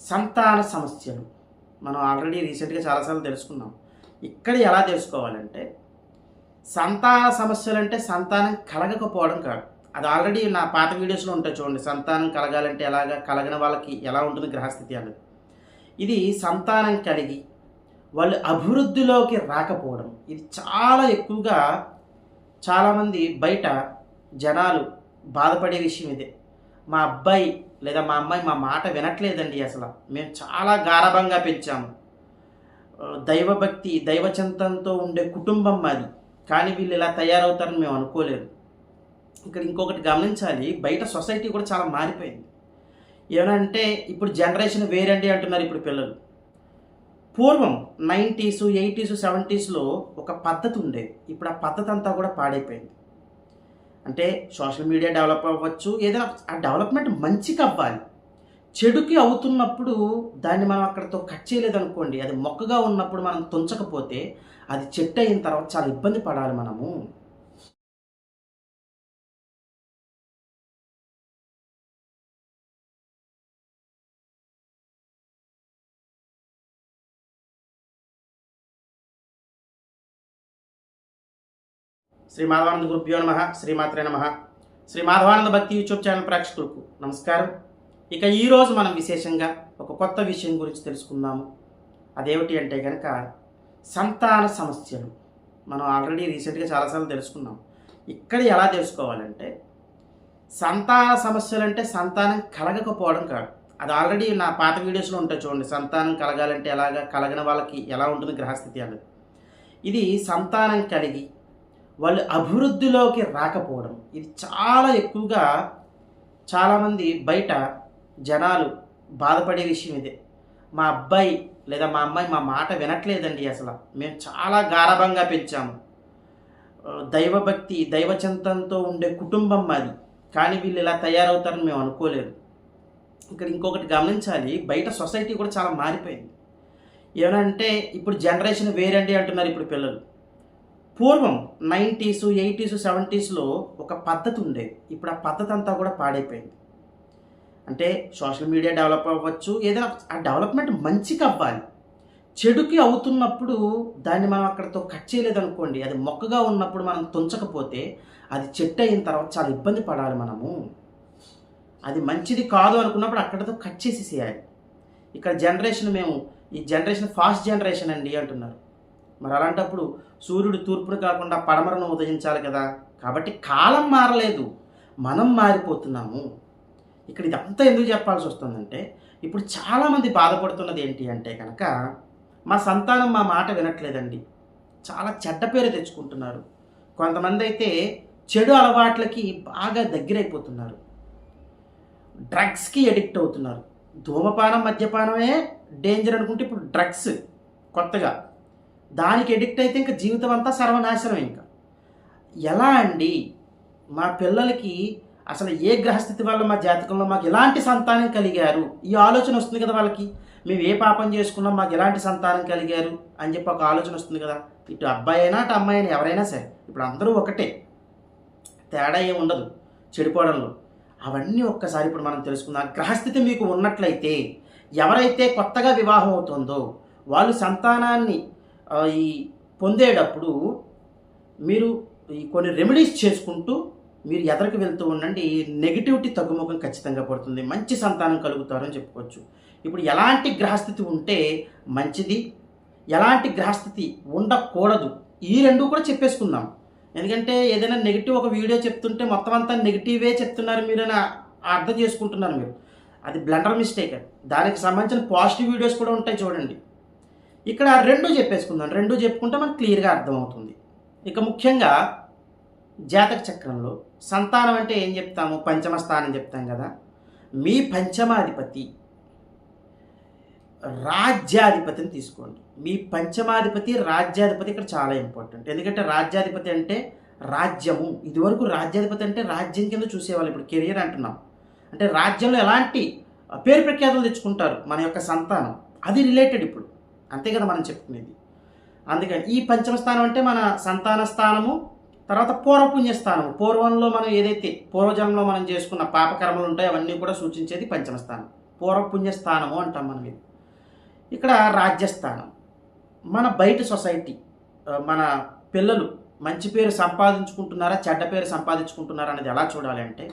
సంతాన సమస్యలు. మనం ఆల్రెడీ రీసెంట్గా చాలాసార్లు తెలుసుకున్నాం. ఇక్కడ ఎలా తెలుసుకోవాలంటే సంతాన సమస్యలు అంటే సంతానం కలగకపోవడం కాదు. అది ఆల్రెడీ నా పాత వీడియోస్లో ఉంటాయి చూడండి. సంతానం కలగాలంటే ఎలాగా కలగని వాళ్ళకి ఎలా ఉంటుంది గ్రహస్థితి అనేది ఇది సంతానం కలిగి వాళ్ళు అభివృద్ధిలోకి రాకపోవడం. ఇది చాలా ఎక్కువగా చాలామంది బయట జనాలు బాధపడే విషయం ఇదే. మా అబ్బాయి లేదా మా అమ్మాయి మా మాట వినట్లేదండి అసలు. మేము చాలా గారభంగా పెంచాము దైవభక్తి దైవచింతంతో ఉండే కుటుంబం మాది. కానీ వీళ్ళు ఇలా తయారవుతారని మేము అనుకోలేదు. ఇక్కడ ఇంకొకటి గమనించాలి బయట సొసైటీ కూడా చాలా మారిపోయింది. ఏమంటే ఇప్పుడు జనరేషన్ వేరండి అంటున్నారు ఇప్పుడు పిల్లలు. పూర్వం నైంటీస్ ఎయిటీస్ సెవెంటీస్లో ఒక పద్ధతి ఉండేది. ఇప్పుడు ఆ పద్ధతి అంతా కూడా పాడైపోయింది. అంటే సోషల్ మీడియా డెవలప్ అవ్వచ్చు ఏదైనా ఆ డెవలప్మెంట్ మంచిగా అవ్వాలి. చెడుకి అవుతున్నప్పుడు దాన్ని మనం అక్కడతో కట్ చేయలేదనుకోండి అది మొక్కగా ఉన్నప్పుడు మనం తుంచకపోతే అది చెట్టు అయిన తర్వాత చాలా ఇబ్బంది పడాలి మనము. శ్రీ మాధవానంద గురుభ్యో నమ శ్రీమాత్రే నమ. శ్రీ మాధవానంద భక్తి యూట్యూబ్ ఛానల్ ప్రేక్షకులకు నమస్కారం. ఇక ఈరోజు మనం విశేషంగా ఒక కొత్త విషయం గురించి తెలుసుకుందాము. అదేమిటి అంటే కనుక సంతాన సమస్యలు. మనం ఆల్రెడీ రీసెంట్గా చాలాసార్లు తెలుసుకున్నాం. ఇక్కడ ఎలా తెలుసుకోవాలంటే సంతాన సమస్యలు అంటే సంతానం కలగకపోవడం కాదు. అది ఆల్రెడీ నా పాత వీడియోస్లో ఉంటాయి చూడండి. సంతానం కలగాలంటే ఎలాగా కలగని వాళ్ళకి ఎలా ఉంటుంది గ్రహస్థితి అనేది ఇది సంతానం కలిగి వాళ్ళు అభివృద్ధిలోకి రాకపోవడం. ఇది చాలా ఎక్కువగా చాలామంది బయట జనాలు బాధపడే విషయం ఇదే. మా అబ్బాయి లేదా మా అమ్మాయి మా మాట వినట్లేదండి అసలు. మేము చాలా గారభంగా పెంచాము. దైవభక్తి దైవచింతంతో ఉండే కుటుంబం మాది. కానీ వీళ్ళు ఇలా తయారవుతారని మేము అనుకోలేదు. ఇక్కడ ఇంకొకటి గమనించాలి బయట సొసైటీ కూడా చాలా మారిపోయింది. ఏమనంటే ఇప్పుడు జనరేషన్ వేరండి అంటున్నారు ఇప్పుడు పిల్లలు. పూర్వం నైంటీస్ ఎయిటీస్ సెవెంటీస్లో ఒక పద్ధతి ఉండేది ఇప్పుడు ఆ పద్ధతి అంతా కూడా పాడైపోయింది. అంటే సోషల్ మీడియా డెవలప్ అవ్వచ్చు ఏదైనా ఆ డెవలప్మెంట్ మంచిగా అవ్వాలి. చెడుకి అవుతున్నప్పుడు దాన్ని మనం అక్కడతో కట్ చేయలేదనుకోండి అది మొక్కగా ఉన్నప్పుడు మనం తుంచకపోతే అది చెట్టు అయిన తర్వాత చాలా ఇబ్బంది పడాలి మనము. అది మంచిది కాదు అనుకున్నప్పుడు అక్కడతో కట్ చేసేసేయాలి. ఇక్కడ జనరేషన్ మేము ఈ జనరేషన్ ఫాస్ట్ జనరేషన్ అండి అంటున్నారు. మరి అలాంటప్పుడు సూర్యుడు తూర్పును కాకుండా పడమరను ఉదయించాలి కదా. కాబట్టి కాలం మారలేదు. మనం మారిపోతున్నాము. ఇక్కడ ఇదంతా ఎందుకు చెప్పాల్సి వస్తుందంటే ఇప్పుడు చాలామంది బాధపడుతున్నది ఏంటి అంటే కనుక మా సంతానం మా మాట వినట్లేదండి. చాలా చెడ్డ పేరు తెచ్చుకుంటున్నారు. కొంతమంది అయితే చెడు అలవాట్లకి బాగా దగ్గరైపోతున్నారు. డ్రగ్స్కి ఎడిక్ట్ అవుతున్నారు. ధూమపానం మద్యపానమే డేంజర్ అనుకుంటే ఇప్పుడు డ్రగ్స్ కొత్తగా. దానికి ఎడిక్ట్ అయితే ఇంకా జీవితం అంతా సర్వనాశనం ఇంకా. ఎలా అండి? మా పిల్లలకి అసలు ఏ గ్రహస్థితి వల్ల మా జాతకంలో మాకు ఎలాంటి సంతానం కలిగారు? ఈ ఆలోచన వస్తుంది కదా వాళ్ళకి. మేము ఏ పాపం చేసుకున్నాం మాకు ఎలాంటి సంతానం కలిగారు? అని చెప్పి ఒక ఆలోచన వస్తుంది కదా. ఇటు అబ్బాయి అయినా అటు అమ్మాయి అయినా ఎవరైనా సరే. ఇప్పుడు అందరూ ఒకటే. తేడా ఏమి ఉండదు చెడిపోవడంలో. అవన్నీ ఒక్కసారి ఇప్పుడు మనం తెలుసుకుందాం. గ్రహస్థితి మీకు ఉన్నట్లయితే ఎవరైతే కొత్తగా వివాహం అవుతుందో వాళ్ళు సంతానాన్ని ఈ పొందేటప్పుడు మీరు ఈ కొన్ని రెమెడీస్ చేసుకుంటూ మీరు ఎదరికి వెళ్తూ ఉండండి. నెగిటివిటీ తగ్గుముఖం ఖచ్చితంగా పడుతుంది. మంచి సంతానం కలుగుతారని చెప్పుకోవచ్చు. ఇప్పుడు ఎలాంటి గ్రహస్థితి ఉంటే మంచిది? ఎలాంటి గ్రహస్థితి ఉండకూడదు. ఈ రెండు కూడా చెప్పేసుకుందాం. ఎందుకంటే ఏదైనా నెగిటివ్ ఒక వీడియో చెప్తుంటే మొత్తం అంతా నెగిటివే చెప్తున్నారు మీరు అని అర్థం చేసుకుంటున్నారు మీరు. అది బ్లండర్ మిస్టేక్ దానికి సంబంధించిన పాజిటివ్ వీడియోస్ కూడా ఉంటాయి చూడండి. ఇక్కడ రెండు చెప్పేసుకుందాం. రెండు చెప్పుకుంటే మనకు క్లియర్గా అర్థమవుతుంది. ఇక ముఖ్యంగా జాతక చక్రంలో సంతానం అంటే ఏం చెప్తాము? పంచమ స్థానం చెప్తాం కదా. మీ పంచమాధిపతి రాజ్యాధిపతిని తీసుకోండి. మీ పంచమాధిపతి రాజ్యాధిపతి ఇక్కడ చాలా ఇంపార్టెంట్ ఎందుకంటే రాజ్యాధిపతి అంటే రాజ్యము. ఇదివరకు రాజ్యాధిపతి అంటే రాజ్యం కింద చూసేవాళ్ళు ఇప్పుడు కెరియర్ అంటున్నాం. అంటే రాజ్యంలో ఎలాంటి పేరు ప్రఖ్యాతులు తెచ్చుకుంటారు? మన యొక్క సంతానం. అది రిలేటెడ్ ఇప్పుడు. అంతే కదా మనం చెప్పుకునేది. అందుకని ఈ పంచమ స్థానం అంటే మన సంతాన స్థానము తర్వాత పూర్వపుణ్య స్థానము. పూర్వంలో మనం ఏదైతే పూర్వజన్మలో మనం చేసుకున్న పాపకర్మలు ఉంటాయో అవన్నీ కూడా సూచించేది పంచమ స్థానం. పూర్వపుణ్యస్థానము అంటాం మనం ఇది. ఇక్కడ రాజ్యస్థానం మన బయట సొసైటీ మన పిల్లలు మంచి పేరు సంపాదించుకుంటున్నారా చెడ్డ పేరు సంపాదించుకుంటున్నారా అనేది ఎలా చూడాలి అంటే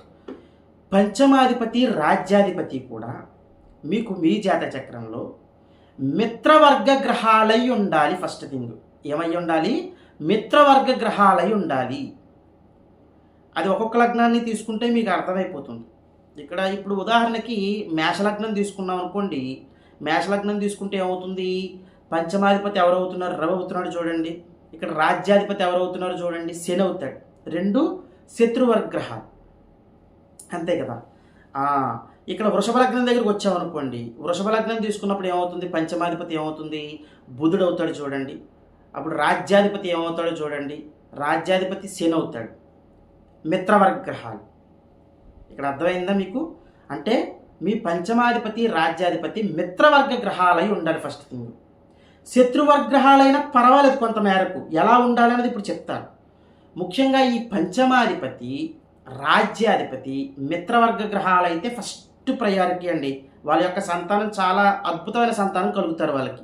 పంచమాధిపతి రాజ్యాధిపతి కూడా మీకు మీ జాత చక్రంలో మిత్రవర్గ గ్రహాలై ఉండాలి ఫస్ట్ థింగ్ ఏమై ఉండాలి మిత్రవర్గ గ్రహాలై ఉండాలి అది ఒక్కొక్క లగ్నాన్ని తీసుకుంటే మీకు అర్థమైపోతుంది. ఇక్కడ ఇప్పుడు ఉదాహరణకి మేషలగ్నం తీసుకున్నాం అనుకోండి. మేషలగ్నం తీసుకుంటే ఏమవుతుంది? పంచమాధిపతి ఎవరవుతున్నారు? రవి అవుతున్నాడు చూడండి. ఇక్కడ రాజ్యాధిపతి ఎవరవుతున్నారు చూడండి? శని అవుతాడు. రెండు శత్రువర్గ్రహాలు. అంతే కదా? ఇక్కడ వృషభ లగ్నం దగ్గరికి వచ్చామనుకోండి వృషభ లగ్నం తీసుకున్నప్పుడు ఏమవుతుంది? పంచమాధిపతి ఏమవుతుంది? బుధుడు అవుతాడు చూడండి. అప్పుడు రాజ్యాధిపతి ఏమవుతాడో చూడండి. రాజ్యాధిపతి శని అవుతాడు. మిత్రవర్గ గ్రహాలు ఇక్కడ అర్థమైందా మీకు? అంటే మీ పంచమాధిపతి రాజ్యాధిపతి మిత్రవర్గ గ్రహాలై ఉండాలి ఫస్ట్ థింగ్ శత్రువర్గ గ్రహాలైనా పర్వాలేదు కొంత మేరకు ఎలా ఉండాలనేది ఇప్పుడు చెప్తాను. ముఖ్యంగా ఈ పంచమాధిపతి రాజ్యాధిపతి మిత్రవర్గ గ్రహాలైతే ఫస్ట్ ప్రయారిటీ అండి. వాళ్ళ యొక్క సంతానం చాలా అద్భుతమైన సంతానం కలుగుతారు వాళ్ళకి.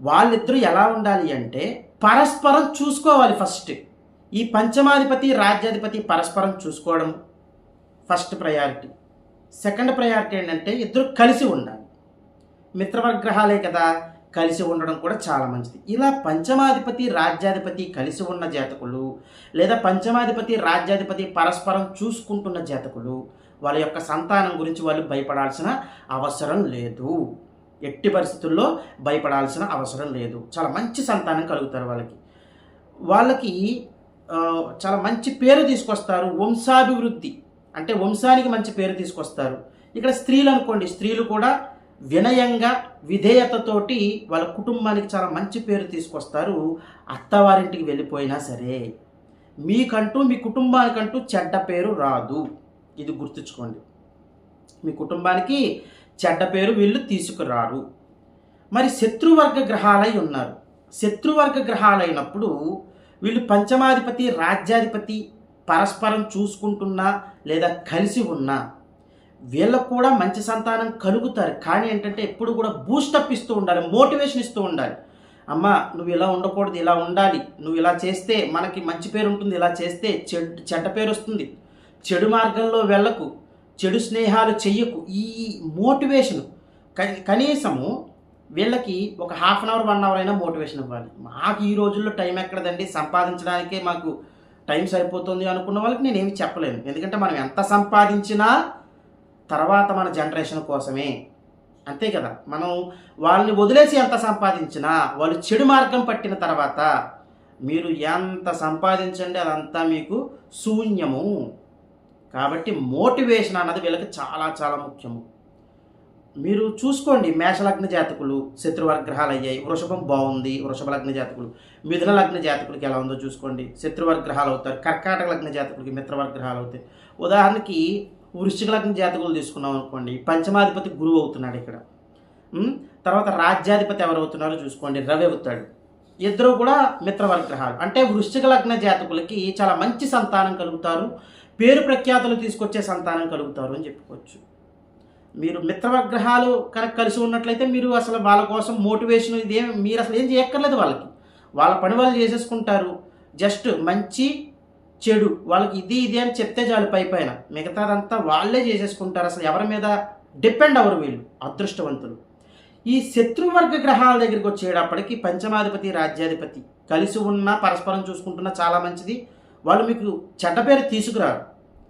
వాళ్ళిద్దరూ ఎలా ఉండాలి అంటే పరస్పరం చూసుకోవాలి ఫస్ట్. ఈ పంచమాధిపతి రాజ్యాధిపతి పరస్పరం చూసుకోవడం ఫస్ట్ ప్రయారిటీ సెకండ్ ప్రయారిటీ ఏంటంటే ఇద్దరు కలిసి ఉండాలి. మిత్రవర్గ్రహాలే కదా కలిసి ఉండడం కూడా చాలా మంచిది. ఇలా పంచమాధిపతి రాజ్యాధిపతి కలిసి ఉన్న జాతకులు లేదా పంచమాధిపతి రాజ్యాధిపతి పరస్పరం చూసుకుంటున్న జాతకులు వాళ్ళ యొక్క సంతానం గురించి వాళ్ళు భయపడాల్సిన అవసరం లేదు. ఎట్టి పరిస్థితుల్లో భయపడాల్సిన అవసరం లేదు. చాలా మంచి సంతానం కలుగుతారు వాళ్ళకి. వాళ్ళకి చాలా మంచి పేరు తీసుకొస్తారు. వంశాభివృద్ధి. అంటే వంశానికి మంచి పేరు తీసుకొస్తారు. ఇక్కడ స్త్రీలు అనుకోండి స్త్రీలు కూడా వినయంగా విధేయతతోటి వాళ్ళ కుటుంబానికి చాలా మంచి పేరు తీసుకొస్తారు. అత్తవారింటికి వెళ్ళిపోయినా సరే. మీకంటూ మీ కుటుంబానికంటూ చెడ్డ పేరు రాదు. ఇది గుర్తుంచుకోండి. మీ కుటుంబానికి చెడ్డ పేరు వీళ్ళు తీసుకురారు. మరి శత్రువర్గ గ్రహాలై ఉన్నారు. శత్రువర్గ గ్రహాలైనప్పుడు వీళ్ళు పంచమాధిపతి రాజ్యాధిపతి పరస్పరం చూసుకుంటున్నా లేదా కలిసి ఉన్నా వీళ్ళకు కూడా మంచి సంతానం కలుగుతారు. కానీ ఏంటంటే ఎప్పుడు కూడా బూస్టప్ ఇస్తూ ఉండాలి మోటివేషన్ ఇస్తూ ఉండాలి. అమ్మ నువ్వు ఇలా ఉండకూడదు ఇలా ఉండాలి. నువ్వు ఇలా చేస్తే మనకి మంచి పేరు ఉంటుంది ఇలా చేస్తే చెడ్ చెడ్డ పేరు వస్తుంది. చెడు మార్గంలో వెళ్ళకు చెడు స్నేహాలు చెయ్యకు ఈ మోటివేషన్. కనీసము వీళ్ళకి ఒక half an hour one hour అయినా మోటివేషన్ ఇవ్వాలి. మాకు ఈ రోజుల్లో టైం ఎక్కడదండి? సంపాదించడానికే మాకు టైం సరిపోతుంది అనుకున్న వాళ్ళకి నేను ఏమి చెప్పలేను. ఎందుకంటే మనం ఎంత సంపాదించినా తర్వాత మన జనరేషన్ కోసమే. అంతే కదా? మనం వాళ్ళని వదిలేసి ఎంత సంపాదించినా వాళ్ళు చెడు మార్గం పట్టిన తర్వాత మీరు ఎంత సంపాదించండి అదంతా మీకు శూన్యము. కాబట్టి మోటివేషన్ అన్నది వీళ్ళకి చాలా చాలా ముఖ్యము. మీరు చూసుకోండి మేషలగ్న జాతకులు శత్రువర్గ్రహాలు అయ్యాయి. వృషభం బాగుంది వృషభ లగ్న జాతకులు. మిథున లగ్న జాతకులకి ఎలా ఉందో చూసుకోండి. శత్రువర్గ్రహాలు అవుతారు కర్కాటక లగ్న జాతకులకి మిత్రవర్గ్రహాలు అవుతాయి. ఉదాహరణకి వృశ్చిక లగ్న జాతకులు తీసుకున్నాం అనుకోండి పంచమాధిపతి గురువు అవుతున్నాడు ఇక్కడ. తర్వాత రాజ్యాధిపతి ఎవరు అవుతున్నారో చూసుకోండి రవి అవుతాడు. ఇద్దరు కూడా మిత్రవర్గ్రహాలు అంటే వృశ్చిక లగ్న జాతకులకి చాలా మంచి సంతానం కలుగుతారు. పేరు ప్రఖ్యాతులు తీసుకొచ్చే సంతానం కలుగుతారు అని చెప్పుకోవచ్చు. మీరు మిత్రవగ్రహాలు కనుక కలిసి ఉన్నట్లయితే మీరు అసలు వాళ్ళ కోసం మోటివేషన్ ఇదేం మీరు అసలు ఏం చేయక్కర్లేదు వాళ్ళకి. వాళ్ళ పని వాళ్ళు చేసేసుకుంటారు. జస్ట్ మంచి చెడు వాళ్ళకి ఇది ఇది అని చెప్తే చాలు పై పైన. మిగతాదంతా వాళ్ళే చేసేసుకుంటారు. అసలు ఎవరి మీద డిపెండ్ అవ్వరు వీళ్ళు అదృష్టవంతులు. ఈ శత్రువర్గ గ్రహాల దగ్గరికి వచ్చేటప్పటికి పంచమాధిపతి రాజ్యాధిపతి కలిసి ఉన్న పరస్పరం చూసుకుంటున్న చాలా మంచిది. వాళ్ళు మీకు చెడ్డ పేరు తీసుకురారు.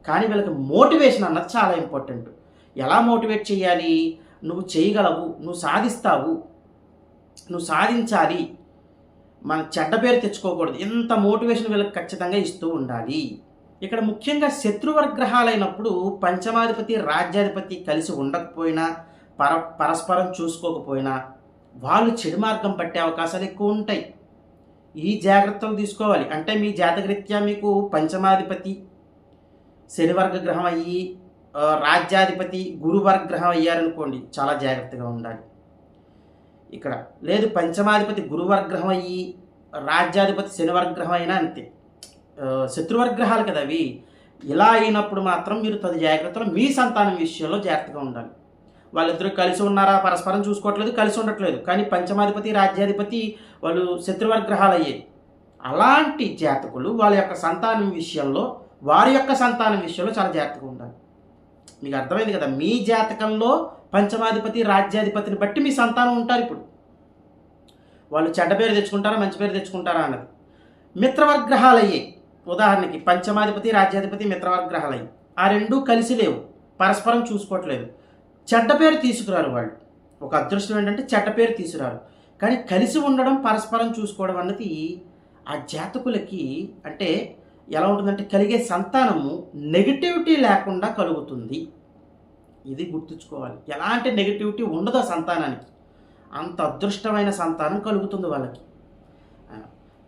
కానీ వీళ్ళకి మోటివేషన్ అన్నది చాలా ఇంపార్టెంట్. ఎలా మోటివేట్ చేయాలి? నువ్వు చేయగలవు నువ్వు సాధిస్తావు నువ్వు సాధించాలి. మన చెడ్డ పేరు తెచ్చుకోకూడదు. ఇంత మోటివేషన్ వీళ్ళకి ఖచ్చితంగా ఇస్తూ ఉండాలి. ఇక్కడ ముఖ్యంగా శత్రువర్గ్రహాలైనప్పుడు పంచమాధిపతి రాజ్యాధిపతి కలిసి ఉండకపోయినా పర పరస్పరం చూసుకోకపోయినా వాళ్ళు చెడు మార్గం పట్టే అవకాశాలు ఎక్కువ ఉంటాయి. ఈ జాగ్రత్తలు తీసుకోవాలి. అంటే మీ జాతకరీత్యా మీకు పంచమాధిపతి శనివర్గ గ్రహం అయ్యి రాజ్యాధిపతి గురువర్గ గ్రహం అయ్యారనుకోండి చాలా జాగ్రత్తగా ఉండాలి. ఇక్కడ లేదు పంచమాధిపతి గురువర్గ్రహం అయ్యి రాజ్యాధిపతి శనివర్గ్రహం అయినా అంతే శత్రువర్గ్రహాలు కదా అవి. ఇలా అయినప్పుడు మాత్రం మీరు తది జాగ్రత్తలు మీ సంతానం విషయంలో జాగ్రత్తగా ఉండాలి. వాళ్ళిద్దరూ కలిసి ఉన్నారా? పరస్పరం చూసుకోవట్లేదు కలిసి ఉండట్లేదు. కానీ పంచమాధిపతి రాజ్యాధిపతి వాళ్ళు శత్రువర్గ్రహాలు అయ్యాయి అలాంటి జాతకులు వాళ్ళ యొక్క సంతానం విషయంలో వారి యొక్క సంతానం విషయంలో చాలా జాగ్రత్తగా ఉండాలి. మీకు అర్థమైంది కదా? మీ జాతకంలో పంచమాధిపతి రాజ్యాధిపతిని బట్టి మీ సంతానం ఉంటారు ఇప్పుడు. వాళ్ళు చెడ్డ పేరు తెచ్చుకుంటారా మంచి పేరు తెచ్చుకుంటారా అన్నది. మిత్రవర్గ్రహాలు అయ్యాయి ఉదాహరణకి పంచమాధిపతి రాజ్యాధిపతి మిత్రవర్గ్రహాలు అయ్యాయి ఆ రెండూ కలిసి లేవు. పరస్పరం చూసుకోవట్లేదు. చెడ్డ పేరు తీసుకురారు వాళ్ళు. ఒక అదృష్టం ఏంటంటే చెడ్డ పేరు తీసుకురారు. కానీ కలిసి ఉండడం పరస్పరం చూసుకోవడం అన్నది ఆ జాతకులకి అంటే ఎలా ఉంటుందంటే కలిగే సంతానము నెగిటివిటీ లేకుండా కలుగుతుంది. ఇది గుర్తుంచుకోవాలి. ఎలాంటి నెగిటివిటీ ఉండదు ఆ సంతానానికి. అంత అదృష్టమైన సంతానం కలుగుతుంది వాళ్ళకి.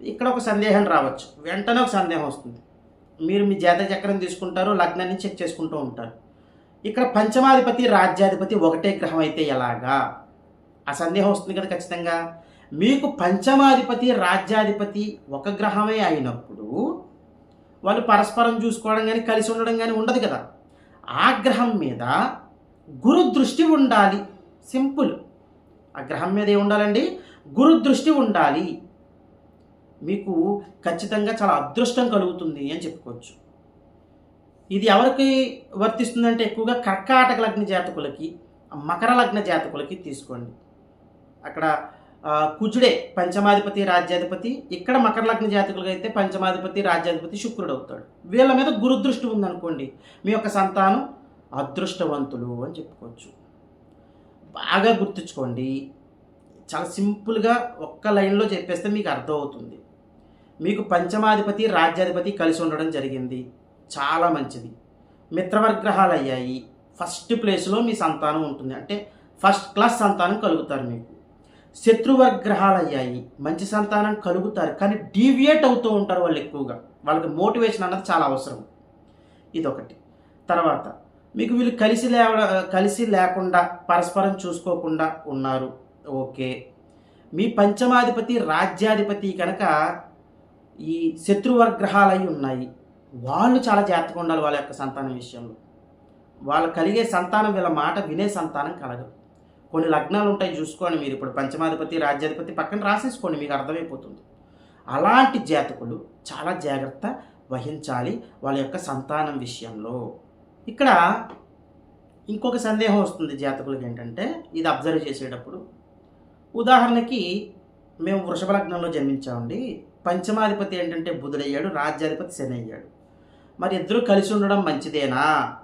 ఇక్కడ ఒక సందేహం రావచ్చు. వెంటనే ఒక సందేహం వస్తుంది. మీరు మీ జాతక చక్రం తీసుకుంటారు లగ్నాన్ని చెక్ చేసుకుంటూ ఉంటారు. ఇక్కడ పంచమాధిపతి రాజ్యాధిపతి ఒకటే గ్రహం అయితే ఎలాగా? ఆ సందేహం వస్తుంది కదా ఖచ్చితంగా. మీకు పంచమాధిపతి రాజ్యాధిపతి ఒక గ్రహమే అయినప్పుడు వాళ్ళు పరస్పరం చూసుకోవడం కానీ కలిసి ఉండడం కానీ ఉండదు కదా. ఆ గ్రహం మీద గురు దృష్టి ఉండాలి. సింపుల్. ఆ గ్రహం మీద ఏమి ఉండాలండి? గురు దృష్టి ఉండాలి. మీకు ఖచ్చితంగా చాలా అదృష్టం కలుగుతుంది అని చెప్పుకోవచ్చు. ఇది ఎవరికి వర్తిస్తుందంటే ఎక్కువగా కర్కాటక లగ్న జాతకులకి మకర లగ్న జాతకులకి తీసుకోండి. అక్కడ కుజుడే పంచమాధిపతి రాజ్యాధిపతి ఇక్కడ మకర లగ్న జాతకులకి అయితే పంచమాధిపతి రాజ్యాధిపతి శుక్రుడు అవుతాడు. వీళ్ళ మీద గురుదృష్టి ఉందనుకోండి మీ యొక్క సంతానం అదృష్టవంతులు అని చెప్పుకోవచ్చు. బాగా గుర్తుంచుకోండి చాలా సింపుల్గా ఒక్క లైన్లో చెప్పేస్తే మీకు అర్థమవుతుంది. మీకు పంచమాధిపతి రాజ్యాధిపతి కలిసి ఉండడం జరిగింది. చాలా మంచిది. మిత్రవర్గ్రహాలు అయ్యాయి ఫస్ట్ ప్లేస్లో మీ సంతానం ఉంటుంది. అంటే ఫస్ట్ క్లాస్ సంతానం కలుగుతారు మీకు. శత్రువర్గ్రహాలు అయ్యాయి మంచి సంతానం కలుగుతారు. కానీ డీవియేట్ అవుతూ ఉంటారు వాళ్ళు ఎక్కువగా. వాళ్ళకి మోటివేషన్ అన్నది చాలా అవసరం. ఇదొకటి. తర్వాత మీకు వీళ్ళు కలిసి లేవ కలిసి లేకుండా పరస్పరం చూసుకోకుండా ఉన్నారు. ఓకే. మీ పంచమాధిపతి రాజ్యాధిపతి కనుక ఈ శత్రువర్గ్రహాలు అయి ఉన్నాయి. వాళ్ళు చాలా జాగ్రత్తగా ఉండాలి వాళ్ళ యొక్క సంతానం విషయంలో. వాళ్ళు కలిగే సంతానం వీళ్ళ మాట వినే సంతానం కలగదు. కొన్ని లగ్నాలు ఉంటాయి చూసుకోండి మీరు. ఇప్పుడు పంచమాధిపతి రాజ్యాధిపతి పక్కన రాసేసుకోండి మీకు అర్థమైపోతుంది. అలాంటి జాతకులు చాలా జాగ్రత్త వహించాలి వాళ్ళ యొక్క సంతానం విషయంలో. ఇక్కడ ఇంకొక సందేహం వస్తుంది జాతకులకి ఏంటంటే ఇది అబ్జర్వ్ చేసేటప్పుడు. ఉదాహరణకి మేము వృషభ లగ్నంలో జన్మించామండి. పంచమాధిపతి ఏంటంటే బుధుడయ్యాడు రాజ్యాధిపతి శని అయ్యాడు. మరి ఇద్దరు కలిసి ఉండడం మంచిదేనా?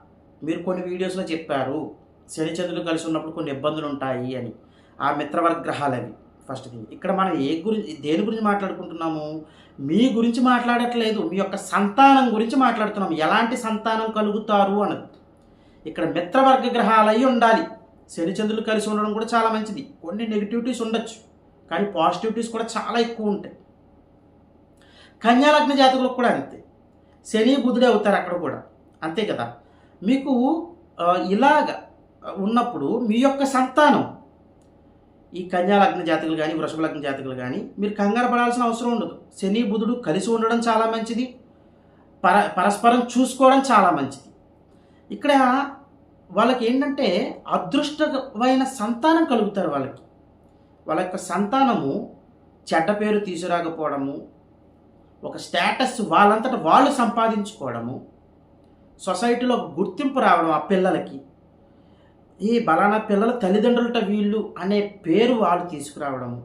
మీరు కొన్ని వీడియోస్లో చెప్పారు శని చంద్రులు కలిసి ఉన్నప్పుడు కొన్ని ఇబ్బందులు ఉంటాయి అని. ఆ మిత్రవర్గ్రహాలు అవి ఫస్ట్ థింగ్ ఇక్కడ మనం ఏ గురించి దేని గురించి మాట్లాడుకుంటున్నాము? మీ గురించి మాట్లాడట్లేదు. మీ యొక్క సంతానం గురించి మాట్లాడుతున్నాం ఎలాంటి సంతానం కలుగుతారు అన్నది. ఇక్కడ మిత్రవర్గ గ్రహాలు అయి ఉండాలి. శని చంద్రులు కలిసి ఉండడం కూడా చాలా మంచిది. కొన్ని నెగిటివిటీస్ ఉండొచ్చు. కానీ పాజిటివిటీస్ కూడా చాలా ఎక్కువ ఉంటాయి. కన్యాలగ్న జాతకులకు కూడా అంతే. శని బుధుడే అవుతారు అక్కడ కూడా. అంతే కదా? మీకు ఇలాగ ఉన్నప్పుడు మీ యొక్క సంతానం ఈ కన్యా లగ్న జాతకులు కానీ వృషభ లగ్న జాతకులు కానీ మీరు కంగారు పడాల్సిన అవసరం ఉండదు. శని బుధుడు కలిసి ఉండడం చాలా మంచిది. పర పరస్పరం చూసుకోవడం చాలా మంచిది. ఇక్కడ వాళ్ళకి ఏంటంటే అదృష్టమైన సంతానం కలుగుతారు వాళ్ళకి. వాళ్ళ యొక్క సంతానము చెడ్డ పేరు తీసుకురాకపోవడము ఒక స్టేటస్ వాళ్ళంతట వాళ్ళు సంపాదించుకోవడము సొసైటీలో గుర్తింపు రావడం ఆ పిల్లలకి. ఈ బలానా పిల్లల తల్లిదండ్రులట వీళ్ళు అనే పేరు వాళ్ళు తీసుకురావడము.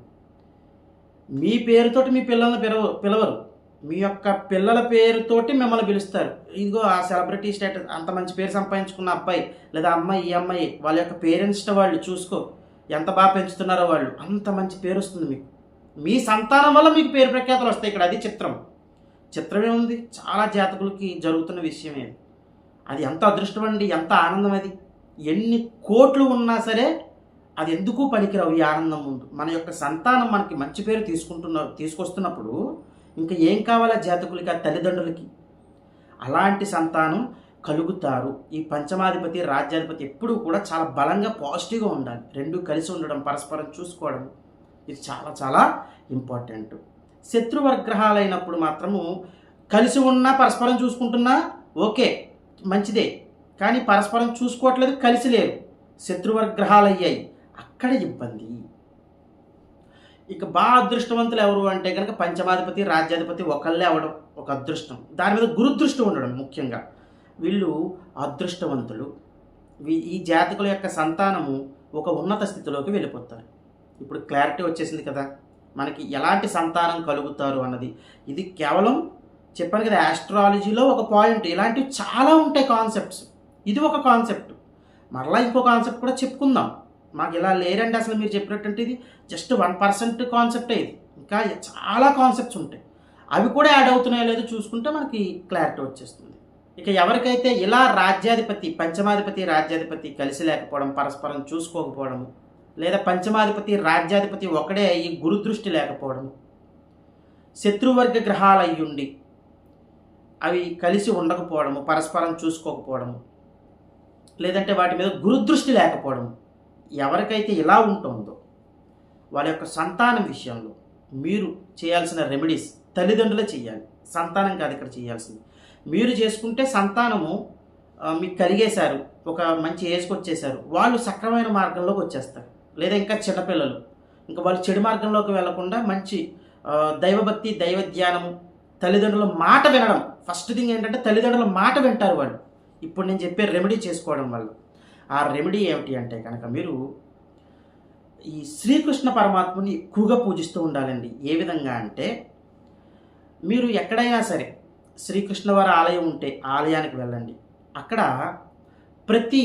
మీ పేరుతోటి మీ పిల్లల్ని పిలవ పిలవరు. మీ యొక్క పిల్లల పేరుతోటి మిమ్మల్ని పిలుస్తారు. ఇదిగో ఆ సెలబ్రిటీ స్టేటస్ అంత మంచి పేరు సంపాదించుకున్న అబ్బాయి లేదా అమ్మాయి ఈ అమ్మాయి వాళ్ళ యొక్క పేరెంట్స్ వాళ్ళు చూసుకో. ఎంత బాగా పెంచుతున్నారో వాళ్ళు. అంత మంచి పేరు వస్తుంది మీకు. మీ సంతానం వల్ల మీకు పేరు ప్రఖ్యాతలు వస్తాయి ఇక్కడ. అది చిత్రం. చిత్రమే ఉంది. చాలా జాతకులకి జరుగుతున్న విషయమే. అది ఎంత అదృష్టం అండి ఎంత ఆనందం అది. ఎన్ని కోట్లు ఉన్నా సరే అది ఎందుకు పనికిరావు ఈ ఆనందం ముందు? మన యొక్క సంతానం మనకి మంచి పేరు తీసుకుంటున్నారు తీసుకొస్తున్నప్పుడు ఇంకా ఏం కావాలా జాతకులకి ఆ తల్లిదండ్రులకి? అలాంటి సంతానం కలుగుతారు. ఈ పంచమాధిపతి రాజ్యాధిపతి ఎప్పుడూ కూడా చాలా బలంగా పాజిటివ్గా ఉండాలి. రెండు కలిసి ఉండడం పరస్పరం చూసుకోవడం. ఇది చాలా చాలా ఇంపార్టెంట్. శత్రువర్గ్రహాలైనప్పుడు మాత్రము కలిసి ఉన్నా పరస్పరం చూసుకుంటున్నా ఓకే మంచిదే. కానీ పరస్పరం చూసుకోవట్లేదు కలిసి లేరు. శత్రువర్గ్రహాలు అయ్యాయి అక్కడ ఇబ్బంది. ఇక బాగా అదృష్టవంతులు ఎవరు అంటే కనుక పంచమాధిపతి రాజ్యాధిపతి ఒకళ్ళే అవడం ఒక అదృష్టం. దాని మీద గురుదృష్టి ఉండడం ముఖ్యంగా. వీళ్ళు అదృష్టవంతులు. ఈ జాతకుల యొక్క సంతానము ఒక ఉన్నత స్థితిలోకి వెళ్ళిపోతారు. ఇప్పుడు క్లారిటీ వచ్చేసింది కదా. మనకి ఎలాంటి సంతానం కలుగుతారు అన్నది. ఇది కేవలం చెప్పాను కదా ఆస్ట్రాలజీలో ఒక పాయింట్ ఇలాంటివి చాలా ఉంటాయి కాన్సెప్ట్స్ ఇది ఒక కాన్సెప్ట్ మరలా ఇంకో కాన్సెప్ట్ కూడా చెప్పుకుందాం. మాకు ఇలా లేరండి అసలు మీరు చెప్పినట్టు ఇది జస్ట్ వన్ పర్సెంట్ కాన్సెప్టే ఇది. ఇంకా చాలా కాన్సెప్ట్స్ ఉంటాయి. అవి కూడా యాడ్ అవుతున్నాయో లేదో చూసుకుంటే మనకి క్లారిటీ వచ్చేస్తుంది. ఇక ఎవరికైతే ఇలా రాజ్యాధిపతి పంచమాధిపతి రాజ్యాధిపతి కలిసి లేకపోవడం పరస్పరం చూసుకోకపోవడం లేదా పంచమాధిపతి రాజ్యాధిపతి ఒకడే అయ్యి గురుదృష్టి లేకపోవడం. శత్రువర్గ గ్రహాలు అయ్యుండి అవి కలిసి ఉండకపోవడము పరస్పరం చూసుకోకపోవడము లేదంటే వాటి మీద గురుదృష్టి లేకపోవడం ఎవరికైతే ఇలా ఉంటుందో వాళ్ళ యొక్క సంతానం విషయంలో మీరు చేయాల్సిన రెమెడీస్ తల్లిదండ్రులే చేయాలి. సంతానం కాదు ఇక్కడ చేయాల్సింది. మీరు చేసుకుంటే సంతానము మీకు కలిగేశారు ఒక మంచి ఏజ్కి వచ్చేసారు వాళ్ళు సక్రమైన మార్గంలోకి వచ్చేస్తారు. లేదా ఇంకా చిన్నపిల్లలు ఇంకా వాళ్ళు చెడు మార్గంలోకి వెళ్ళకుండా మంచి దైవభక్తి దైవ ధ్యానము తల్లిదండ్రుల మాట వినడం. ఫస్ట్ థింగ్ ఏంటంటే తల్లిదండ్రుల మాట వింటారు వాళ్ళు. ఇప్పుడు నేను చెప్పే రెమెడీ చేసుకోవడం వల్ల. ఆ రెమెడీ ఏమిటి అంటే కనుక మీరు ఈ శ్రీకృష్ణ పరమాత్మని ఎక్కువగా పూజిస్తూ ఉండాలండి. ఏ విధంగా అంటే మీరు ఎక్కడైనా సరే శ్రీకృష్ణ వారి ఆలయం ఉంటే ఆలయానికి వెళ్ళండి. అక్కడ ప్రతి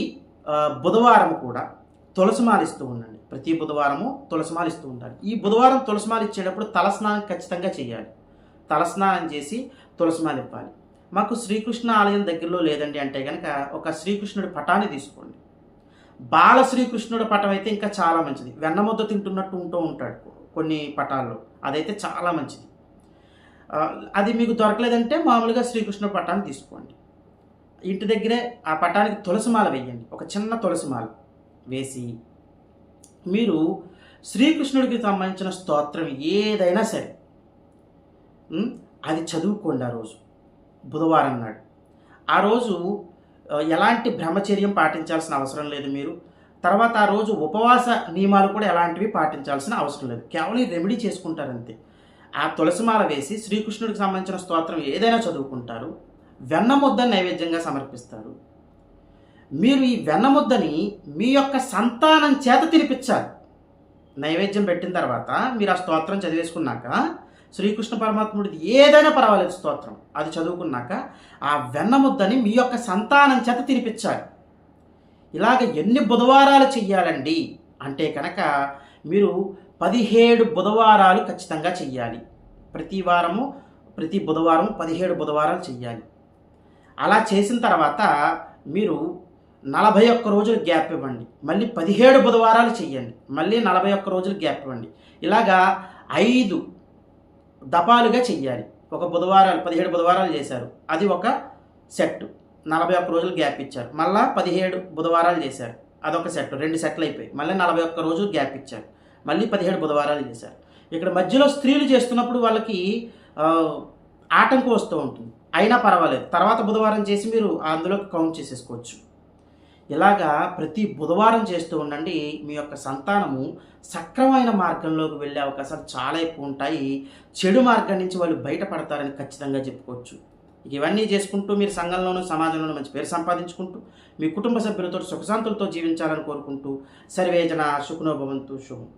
బుధవారం కూడా తులసి మాలిస్తూ ఉండండి. ప్రతి బుధవారము తులసిమాలు ఇస్తూ ఉంటాడు. ఈ బుధవారం తులసిమాలు ఇచ్చేటప్పుడు తలస్నానం ఖచ్చితంగా చేయాలి. తలస్నానం చేసి తులసిమాలు ఇవ్వాలి. మాకు శ్రీకృష్ణ ఆలయం దగ్గరలో లేదండి అంటే కనుక ఒక శ్రీకృష్ణుడి పటాన్ని తీసుకోండి. బాల శ్రీకృష్ణుడి పటం అయితే ఇంకా చాలా మంచిది. వెన్నముద్ద తింటున్నట్టు ఉంటూ ఉంటాడు కొన్ని పటాల్లో. అదైతే చాలా మంచిది. అది మీకు దొరకలేదంటే మామూలుగా శ్రీకృష్ణుడి పటాన్ని తీసుకోండి. ఇంటి దగ్గరే ఆ పటానికి తులసిమాల వేయండి. ఒక చిన్న తులసిమాల వేసి మీరు శ్రీకృష్ణుడికి సంబంధించిన స్తోత్రం ఏదైనా సరే అది చదువుకోండి ఆ రోజు బుధవారం నాడు. ఆ రోజు ఎలాంటి బ్రహ్మచర్యం పాటించాల్సిన అవసరం లేదు మీరు. తర్వాత ఆ రోజు ఉపవాస నియమాలు కూడా ఎలాంటివి పాటించాల్సిన అవసరం లేదు. కేవలం రెమెడీ చేసుకుంటారంతే. ఆ తులసిమాల వేసి శ్రీకృష్ణుడికి సంబంధించిన స్తోత్రం ఏదైనా చదువుకుంటారు. వెన్న ముద్ద నైవేద్యంగా సమర్పిస్తారు. మీరు ఈ వెన్న ముద్దని మీ యొక్క సంతానం చేత తినిపించాలి. నైవేద్యం పెట్టిన తర్వాత మీరు ఆ స్తోత్రం చదివేసుకున్నాక శ్రీకృష్ణ పరమాత్ముడిది ఏదైనా పర్వాలేదు స్తోత్రం. అది చదువుకున్నాక ఆ వెన్న ముద్దని మీ యొక్క సంతానం చేత తినిపించాలి. ఇలాగ ఎన్ని బుధవారాలు చెయ్యాలండి? అంటే కనుక మీరు పదిహేడు బుధవారాలు ఖచ్చితంగా చెయ్యాలి. ప్రతి వారము ప్రతి బుధవారం పదిహేడు బుధవారాలు చెయ్యాలి. అలా చేసిన తర్వాత మీరు నలభై ఒక్క రోజులు గ్యాప్ ఇవ్వండి. మళ్ళీ పదిహేడు బుధవారాలు చెయ్యండి. మళ్ళీ నలభై ఒక్క రోజులు గ్యాప్ ఇవ్వండి. ఇలాగా ఐదు దపాలుగా చెయ్యాలి. ఒక బుధవారాలు పదిహేడు బుధవారాలు చేశారు. అది ఒక సెట్. నలభై ఒక్క రోజులు గ్యాప్ ఇచ్చారు. మళ్ళా పదిహేడు బుధవారాలు చేశారు. అదొక సెట్. రెండు సెట్లు అయిపోయి మళ్ళీ నలభై ఒక్క రోజులు గ్యాప్ ఇచ్చారు. మళ్ళీ పదిహేడు బుధవారాలు చేశారు. ఇక్కడ మధ్యలో స్త్రీలు చేస్తున్నప్పుడు వాళ్ళకి ఆటంకం వస్తూ ఉంటుంది. అయినా పర్వాలేదు. తర్వాత బుధవారం చేసి మీరు అందులోకి కౌంట్ చేసేసుకోవచ్చు. ఇలాగా ప్రతి బుధవారం చేస్తూ ఉండండి. మీ యొక్క సంతానము సక్రమైన మార్గంలోకి వెళ్ళే అవకాశాలు చాలా ఎక్కువ ఉంటాయి. చెడు మార్గం నుంచి వాళ్ళు బయటపడతారని ఖచ్చితంగా చెప్పుకోవచ్చు. ఇవన్నీ చేసుకుంటూ మీరు సంఘంలోనూ సమాజంలోనూ మంచి పేరు సంపాదించుకుంటూ మీ కుటుంబ సభ్యులతో సుఖశాంతులతో జీవించాలని కోరుకుంటూ సర్వేజన సుఖనోభవంతు శుభం.